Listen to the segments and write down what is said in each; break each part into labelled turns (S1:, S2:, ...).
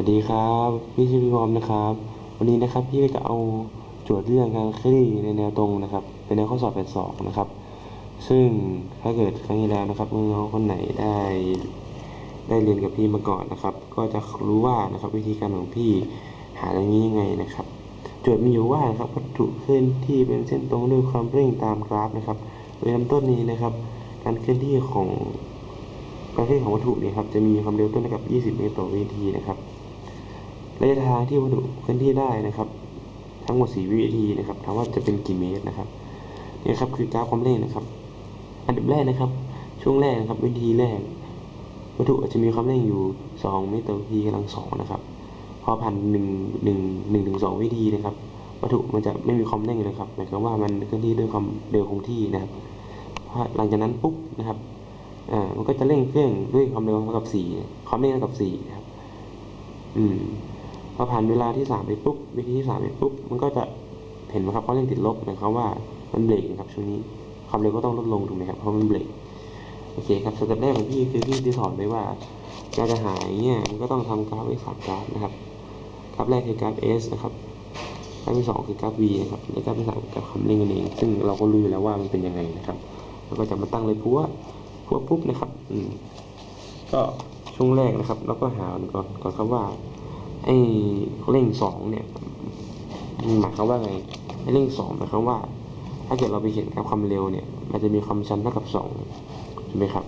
S1: วัสดีครับพี่ชื่อพี่บอมนะครับ วันนี้นะครับพี่ก็จะเอาโจทย์เรื่องการเคลื่อนในแนวตรงนะครับ เป็นแนวข้อสอบแบบสองนะครับ ซึ่งถ้าเกิดครั้งที่แล้วนะครับน้องๆคนไหนได้ได้เรียนกับพี่มาก่อนนะครับ ก็จะรู้ว่านะครับวิธีการของพี่หาเรื่องนี้ยังไงนะครับ โจทย์มีอยู่ว่านะครับวัตถุเคลื่อนที่เป็นเส้นตรงด้วยความเร่งตามกราฟนะครับโดยลำต้นนี้นะครับ การเคลื่อนที่ของการเคลื่อนของวัตถุนี่ครับจะมีความเร็วต้นกับ 20 เมตรต่อวินาทีนะครับ ระยะทางที่วัตถุเคลื่อนที่ได้นะครับ ทั้งหมด 4 วินาทีนะครับถามว่าจะเป็นกี่เมตรนะครับนี่ครับคือกราฟความเร่งนะครับ อันดับแรกนะครับ ช่วงแรกนะครับวินาทีแรก วัตถุอาจจะมีความเร่งอยู่ 2 เมตรต่อวินาทีกำลังสองนะครับพอผ่าน1 1 1ถึง2วินาทีนะครับ วัตถุมันจะไม่มีความเร่งเลยครับหมายความว่ามันเคลื่อนที่ด้วยความเร็วคงที่นะครับหลังจากนั้นปุ๊บนะครับอ่ามันก็จะเร่งเครื่องด้วยความเร็วเท่ากับสี่ความเร่งเท่ากับสี่นะครับอืม พอผ่านเวลาที่สามไปปุ๊บวิธีที่สามไปปุ๊บมันก็จะเห็นไหมครับเขาเร่งติดลบหมายความว่ามันเบรกครับช่วงนี้ความเร็วก็ต้องลดลงถูกไหมครับเพราะมันเบรกโอเคครับสเต็ปแรกของพี่คือพี่ที่สอนไว้ว่าการจะหายเนี่ยมันก็ต้องทำกราฟไว้สามกราฟนะครับกราฟแรกคือกราฟ S นะครับกราฟที่สองคือกราฟ V นะครับและกราฟที่สามกราฟความเร่งนั่นเอง ซึ่งเราก็รู้อยู่แล้วว่ามันเป็นยังไงนะครับเราก็จะมาตั้งเลยพัวพัวปุ๊บนะครับอืมก็ช่วงแรกนะครับเราก็หาก่อนก่อนครับว่า ไอ้เร่งสองเนี่ยมันหมายความว่าไงไอ้เร่งสองหมายความว่า ถ้าเกิดเราไปเขียนกราฟความเร็วเนี่ย มันจะมีความชันเท่ากับสองถูกไหมครับ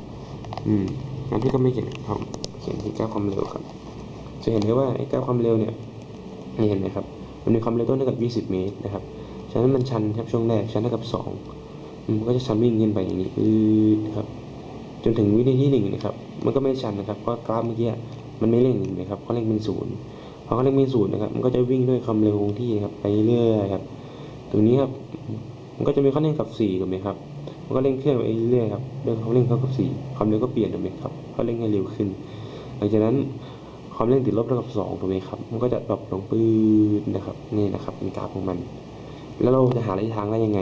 S1: อืมงั้นพี่ก็ไม่เขียนความเขียนที่กราความเร็วครับ จะเห็นได้ว่าไอ้กราความเร็วเนี่ยนี่เห็นไหมครับ มันมีความเร็วต้นเท่ากับ 20 เมตรนะครับ ฉะนั้นมันชันครับช่วงแรกชันเท่ากับ2อืมมันก็จะชันวิ่งขึ้นไปอย่างนี้อืดนะครับ จนถึงวินาทีที่หนึ่งนะครับ มันก็ไม่ชันนะครับ เพราะกราฟเมื่อกี้มันไม่เร่งเห็นไหมครับเขาเร่งเป็นศูนย์ เขาเร่งเป็นศูนย์นะครับ มันก็จะวิ่งด้วยความเร็วคงที่ครับไปเรื่อยครับ ตรงนี้ครับ มันก็จะมีข้อเร่งกับสี่ถูกไหมครับ มันก็เร่งเครื่องไปเรื่อยครับเรื่องเขาเร่งเท่ากับสี่ความเร็วก็เปลี่ยนถูกไหมครับเขาเร่งให้เร็วขึ้น หลังจากนั้นความเร่งติดลบเท่ากับสองถูกไหมครับ มันก็จะดรอปลงปื้ดนะครับ นี่นะครับเป็นกราฟของมัน แล้วเราจะหาระยะทางได้ยังไง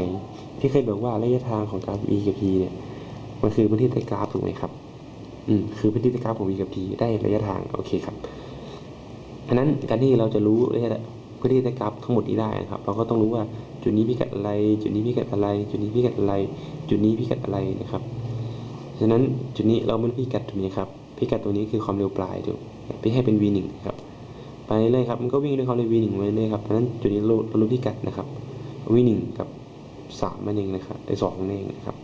S1: พี่เคยบอกว่าระยะทางของกราฟ e กับ p เนี่ย มันคือพื้นที่ใต้กราฟถูกไหมครับ อืม คือพื้นที่ใต้กราฟของ e กับ p ได้ระยะทาง โอเคครับ อันนั้นการที่เราจะรู้ระยะพื้นที่ใต้กราฟทั้งหมดนี้ได้นะครับ เราก็ต้องรู้ว่าจุดนี้พิกัดอะไร จุดนี้พิกัดอะไร จุดนี้พิกัดอะไร จุดนี้พิกัดอะไรนะครับฉะนั้นจุดนี้เราไม่รู้พิกัดถูกไหมครับพิกัดตัวนี้คือความเร็วปลายถูกพี่ให้เป็น v 1 ครับไปเรื่อยครับมันก็วิ่งด้วยความเร็ว v 1 ไปเรื่อยครับเพราะฉะนั้นจุดนี้เราเรารู้พิกัดนะครับ v 1 กับ3นั่นเองนะครับไอ้สองนั่นเองนะครับ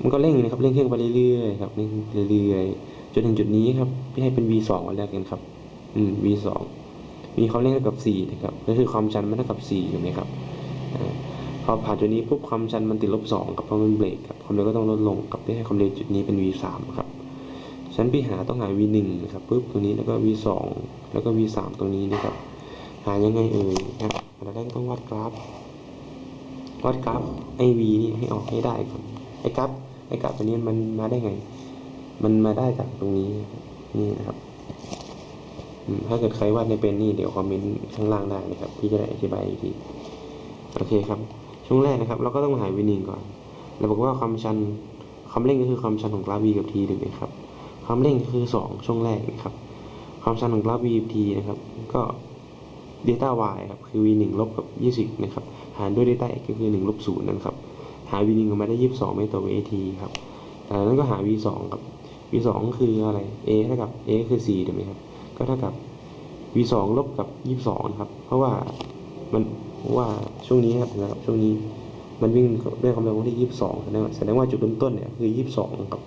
S1: มันก็เร่งนะครับเร่งเครื่องไปเรื่อยๆครับเร่งเรื่อยๆจนถึงจุดนี้ครับพี่ให้เป็น v 2วันแรกกันครับ อืม v 2มีความเร่งเท่ากับ4นะครับ ก็คือความชันมันเท่ากับ4ถูกไหมครับอ่าพอผ่านจุดนี้ปุ๊บความชันมันติดลบ2ครับเพราะมันเบรกครับความเร็วก็ต้องลดลงกับพี่ให้ความเร็วจุดนี้เป็น v 3ครับฉันพี่หาต้องหา v 1นะครับปุ๊บตรงนี้แล้วก็ v 2แล้วก็ v 3ตรงนี้นะครับ หายังไงเอ่ยครับอันดับแรกต้องวัดกราฟวัดกราฟไอ v นี่ให้ออกให้ได้ก่อนไอกราฟไอกราฟตัวนี้มันมาได้ไง มันมาได้จากตรงนี้นี่นะครับ ถ้าเกิดใครวาดในเป็นนี่เดี๋ยวคอมเมนต์ข้างล่างได้นะครับพี่จะได้อธิบายอีกทีโอเคครับ ช่วงแรกนะครับ เราก็ต้องหาวีนิงก่อนเราบอกว่าความชันความเร่งก็คือความชันของกราฟ v กับ t ถูกไหมครับ ความเร่งก็คือ 2 ช่วงแรกนะครับ ความชันของกราฟ v กับ t นะครับ ก็ delta y ครับคือ v 1ลบกับ 20 นะครับ หารด้วย delta x ก็คือ1ลบ0นะครับ หา v 1ออกมาได้ 22 เมตรต่อ at ครับจากนั้นก็หา v 2ครับ v 2คืออะไร a เท่ากับ a คือ4ถูกไหมครับ ก็เท่ากับ v 2 ลบกับ 22นะครับ เพราะว่ามันเพราะว่าช่วงนี้ครับนะครับช่วงนี้มันวิ่งด้วยความเร็วที่ 22แสดงว่าแสดงว่าจุดเริ่มต้นเนี่ยคือ 22ครับ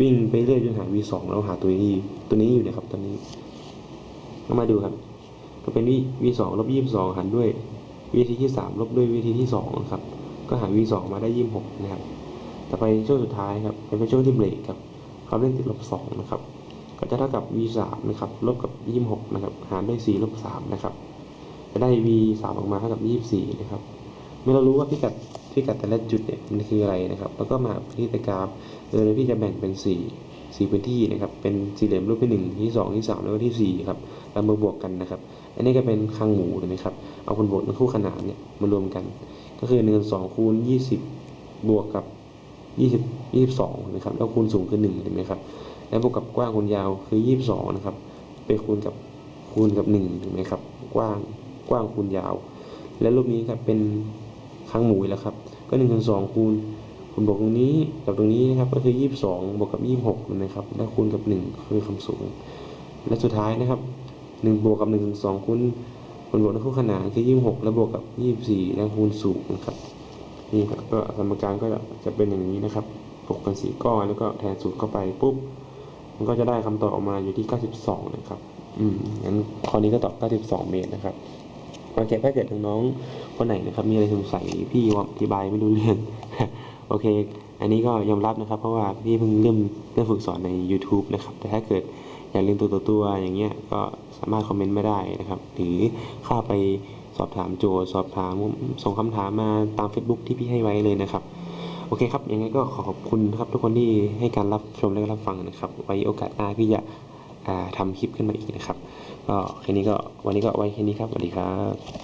S1: วิ่งไปเรื่อยจนหา v 2 แล้วหาตัวนี้ตัวนี้อยู่นะครับตัวนี้ก็มาดูครับ ก็เป็น v v 2 ลบ22หารด้วยวิธีที่ 3 ลบด้วยวิธีที่2ครับก็หา v 2 มาได้ 26 นะครับ ต่อไปช่วงสุดท้ายครับเป็นช่วงที่เบรกครับควาเร่งติดลบ2นะครับ ก็จะเท่ากับ v 3นะครับลบกับ 26นะครับหารด้วย4ลบ3นะครับจะได้ v 3ออกมาเท่ากับ 24นะครับเมื่อเรารู้ว่าพิกัดพิกัดแต่ละจุดเนี่ยมันคืออะไรนะครับแล้วก็มาที่ตะกราฟโดยพี่จะแบ่งเป็น 4 4พื้นที่นะครับเป็นสี่เหลี่ยมรูปที่1ที่2ที่3แล้วก็ที่4ครับเรามาบวกกันนะครับ อันนี้ก็เป็นคางหมูถูกไหมครับเอาคนบวกเป็นคู่ขนานเนี่ยมารวมกัน ก็คือ1 2คูณ20 บวกกับ 20 22นะครับแล้วคูณสูงคือ1ถูกไหมครับ แล้วบวกกับกว้างคูณยาวคือ 22 นะครับ ไปคูณกับคูณกับหนึ่งถูกไหมครับ กว้างกว้างคูณยาว และรูปนี้ครับเป็นค้างหมูอีกแล้วครับ ก็หนึ่งส่วนสองคูณคูณบวกตรงนี้กับตรงนี้นะครับ ก็คือยี่สิบสองบวกกับยี่สิบหกนะครับ แล้วคูณกับหนึ่งคือความสูง และสุดท้ายนะครับหนึ่งบวกกับหนึ่งส่วนสองคูณคูณบวกด้วยคู่ขนานคือยี่สิบหกแล้วบวกกับยี่สิบสี่แล้วคูณสูงนะครับนี่ครับก็สมการก็จะเป็นอย่างนี้นะครับบวกกันสี่ก้อนแล้วก็แทนสูตรเข้าไปปุ๊บ มันก็จะได้คำตอบออกมาอยู่ที่ 92 นะครับ อืมงั้นข้อนี้ก็ตอบ 92 เมตรนะครับโอเคถ้าเกิดน้องๆคนไหนนะครับ มีอะไรสงสัยพี่อธิบายไม่รู้เรื่อง โอเค อันนี้ก็ยอมรับนะครับ เพราะว่าพี่เพิ่งเริ่มเริ่มฝึกสอนใน YouTube นะครับ แต่ถ้าเกิดอยากเรียนตัวต่อตัวอย่างเงี้ย ก็สามารถคอมเมนต์มาได้นะครับ หรือเข้าไปสอบถามโจทย์ สอบถามส่งคำถามมาตาม Facebook ที่พี่ให้ไว้เลยนะครับ โอเคครับยังไงก็ขอขอบคุณครับทุกคนที่ให้การรับชมและรับฟังนะครับ ไว้โอกาสหน้าพี่จะทำทำคลิปขึ้นมาอีกนะครับ ก็แค่นี้ก็วันนี้ก็ไว้แค่นี้ครับสวัสดีครับ